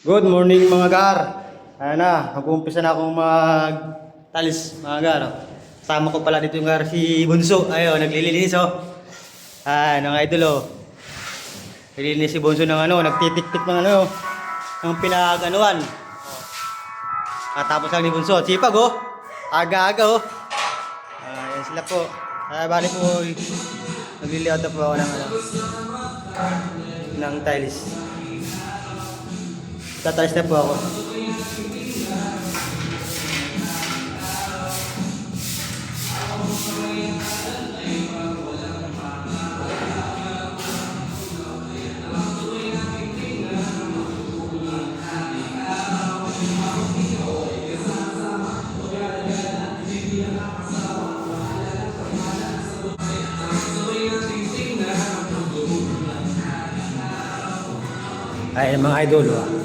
Good morning mga gar. Ayan na, mag-uumpisa na akong mag-talis mga gar. Kasama ko pala dito yung gar si Bunso. Ayun, naglilinis oh. Ayan, ang idol oh. Naglilinis si Bunso ng ano, nagtitik-tik ng ano, ng pinag-anuan. Katapos lang ni Bunso. Sipag oh. Aga-aga oh. Ayan sila po. Kaya bali po, nagliliot na po ako ng ano, ng tiles. Tatalis na po ako. Ay, mga idol, oh.